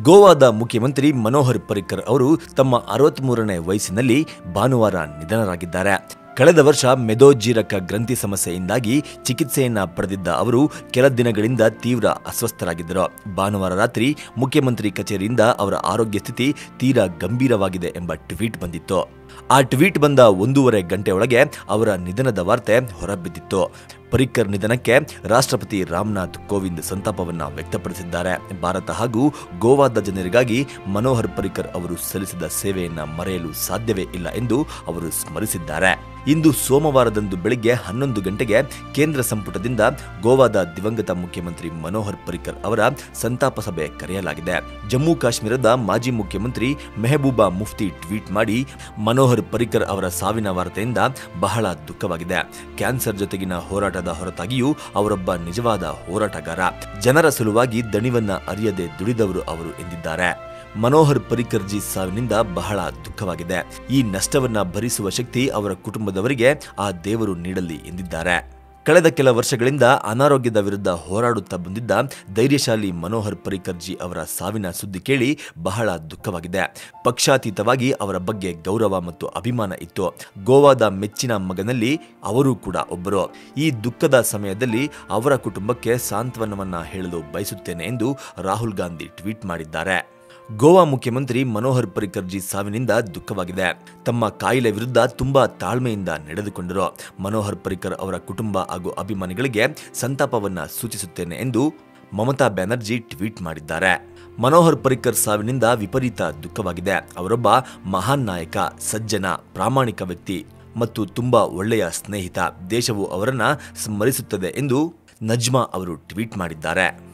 ಗೋವಾದ ಮುಖ್ಯಮಂತ್ರಿ ಮನೋಹರ್ ಪರಿಕರ್ ಅವರು ತಮ್ಮ ಅರವತ್ಮೂರನೇ ವಯಸ್ಸಿನಲ್ಲಿ ಭಾನುವಾರ ನಿಧನರಾಗಿದ್ದಾರೆ. ಕಳೆದ ವರ್ಷ ಮೆದೋಜ್ಜೀರಕ ಗ್ರಂಥಿ ಸಮಸ್ಯೆಯಿಂದಾಗಿ ಚಿಕಿತ್ಸೆಯನ್ನ ಪಡೆದಿದ್ದ ಅವರು ಕೆಲ ದಿನಗಳಿಂದ ತೀವ್ರ ಅಸ್ವಸ್ಥರಾಗಿದ್ದರು. ಭಾನುವಾರ ರಾತ್ರಿ ಮುಖ್ಯಮಂತ್ರಿ ಕಚೇರಿಯಿಂದ ಅವರ ಆರೋಗ್ಯ ಸ್ಥಿತಿ ತೀರಾ ಗಂಭೀರವಾಗಿದೆ ಎಂಬ ಟ್ವೀಟ್ ಬಂದಿತ್ತು. ಆ ಟ್ವೀಟ್ ಬಂದ ಒಂದೂವರೆ ಗಂಟೆ ಒಳಗೆ ಅವರ ನಿಧನದ ವಾರ್ತೆ ಹೊರಬಿದ್ದಿತ್ತು. ಪರಿಕರ್ ನಿಧನಕ್ಕೆ ರಾಷ್ಟ್ರಪತಿ ರಾಮನಾಥ್ ಕೋವಿಂದ್ ಸಂತಾಪವನ್ನು ವ್ಯಕ್ತಪಡಿಸಿದ್ದಾರೆ. ಭಾರತ ಹಾಗೂ ಗೋವಾದ ಜನರಿಗಾಗಿ ಮನೋಹರ್ ಪರಿಕರ್ ಅವರು ಸಲ್ಲಿಸಿದ ಸೇವೆಯನ್ನು ಮರೆಯಲು ಸಾಧ್ಯವೇ ಇಲ್ಲ ಎಂದು ಅವರು ಸ್ಮರಿಸಿದ್ದಾರೆ. ಇಂದು ಸೋಮವಾರದಂದು ಬೆಳಿಗ್ಗೆ ಹನ್ನೊಂದು ಗಂಟೆಗೆ ಕೇಂದ್ರ ಸಂಪುಟದಿಂದ ಗೋವಾದ ದಿವಂಗತ ಮುಖ್ಯಮಂತ್ರಿ ಮನೋಹರ್ ಪರಿಕರ್ ಅವರ ಸಂತಾಪ ಸಭೆ ಕರೆಯಲಾಗಿದೆ. ಜಮ್ಮು ಕಾಶ್ಮೀರದ ಮಾಜಿ ಮುಖ್ಯಮಂತ್ರಿ ಮೆಹಬೂಬಾ ಮುಫ್ತಿ ಟ್ವೀಟ್ ಮಾಡಿ ಮನೋಹರ್ ಪರಿಕರ್ ಅವರ ಸಾವಿನ ವಾರ್ತೆಯಿಂದ ಬಹಳ ದುಃಖವಾಗಿದೆ. ಕ್ಯಾನ್ಸರ್ ಜೊತೆಗಿನ ಹೋರಾಟದ ಹೊರತಾಗಿಯೂ ಅವರೊಬ್ಬ ನಿಜವಾದ ಹೋರಾಟಗಾರ. ಜನರ ಸಲುವಾಗಿ ದಣಿವನ್ನ ಅರಿಯದೆ ದುಡಿದವರು ಅವರು ಎಂದಿದ್ದಾರೆ. ಮನೋಹರ್ ಪರಿಕರ್ಜಿ ಸಾವಿನಿಂದ ಬಹಳ ದುಃಖವಾಗಿದೆ. ಈ ನಷ್ಟವನ್ನ ಭರಿಸುವ ಶಕ್ತಿ ಅವರ ಕುಟುಂಬದವರಿಗೆ ಆ ದೇವರು ನೀಡಲಿ ಎಂದಿದ್ದಾರೆ. ಕಳೆದ ಕೆಲ ವರ್ಷಗಳಿಂದ ಅನಾರೋಗ್ಯದ ವಿರುದ್ಧ ಹೋರಾಡುತ್ತಾ ಬಂದಿದ್ದ ಧೈರ್ಯಶಾಲಿ ಮನೋಹರ್ ಪರಿಕರ್ಜಿ ಅವರ ಸಾವಿನ ಸುದ್ದಿ ಕೇಳಿ ಬಹಳ ದುಃಖವಾಗಿದೆ. ಪಕ್ಷಾತೀತವಾಗಿ ಅವರ ಬಗ್ಗೆ ಗೌರವ ಮತ್ತು ಅಭಿಮಾನ ಇತ್ತು. ಗೋವಾದ ಮೆಚ್ಚಿನ ಮಗನಲ್ಲಿ ಅವರೂ ಕೂಡ ಒಬ್ಬರು. ಈ ದುಃಖದ ಸಮಯದಲ್ಲಿ ಅವರ ಕುಟುಂಬಕ್ಕೆ ಸಾಂತ್ವನವನ್ನ ಹೇಳಲು ಬಯಸುತ್ತೇನೆ ಎಂದು ರಾಹುಲ್ ಗಾಂಧಿ ಟ್ವೀಟ್ ಮಾಡಿದ್ದಾರೆ. ಗೋವಾ ಮುಖ್ಯಮಂತ್ರಿ ಮನೋಹರ್ ಪರಿಕರ್ಜಿ ಸಾವಿನಿಂದ ದುಃಖವಾಗಿದೆ. ತಮ್ಮ ಕಾಯಿಲೆ ವಿರುದ್ಧ ತುಂಬಾ ತಾಳ್ಮೆಯಿಂದ ನಡೆದುಕೊಂಡರು. ಮನೋಹರ್ ಪರಿಕರ್ ಅವರ ಕುಟುಂಬ ಹಾಗೂ ಅಭಿಮಾನಿಗಳಿಗೆ ಸಂತಾಪವನ್ನ ಸೂಚಿಸುತ್ತೇನೆ ಎಂದು ಮಮತಾ ಬ್ಯಾನರ್ಜಿ ಟ್ವೀಟ್ ಮಾಡಿದ್ದಾರೆ. ಮನೋಹರ್ ಪರಿಕರ್ ಸಾವಿನಿಂದ ವಿಪರೀತ ದುಃಖವಾಗಿದೆ. ಅವರೊಬ್ಬ ಮಹಾನ್ ನಾಯಕ, ಸಜ್ಜನ, ಪ್ರಾಮಾಣಿಕ ವ್ಯಕ್ತಿ ಮತ್ತು ತುಂಬಾ ಒಳ್ಳೆಯ ಸ್ನೇಹಿತ ದೇಶವು ಅವರನ್ನ ಸ್ಮರಿಸುತ್ತದೆ ಎಂದು ನಜ್ಮಾ ಅವರು ಟ್ವೀಟ್ ಮಾಡಿದ್ದಾರೆ.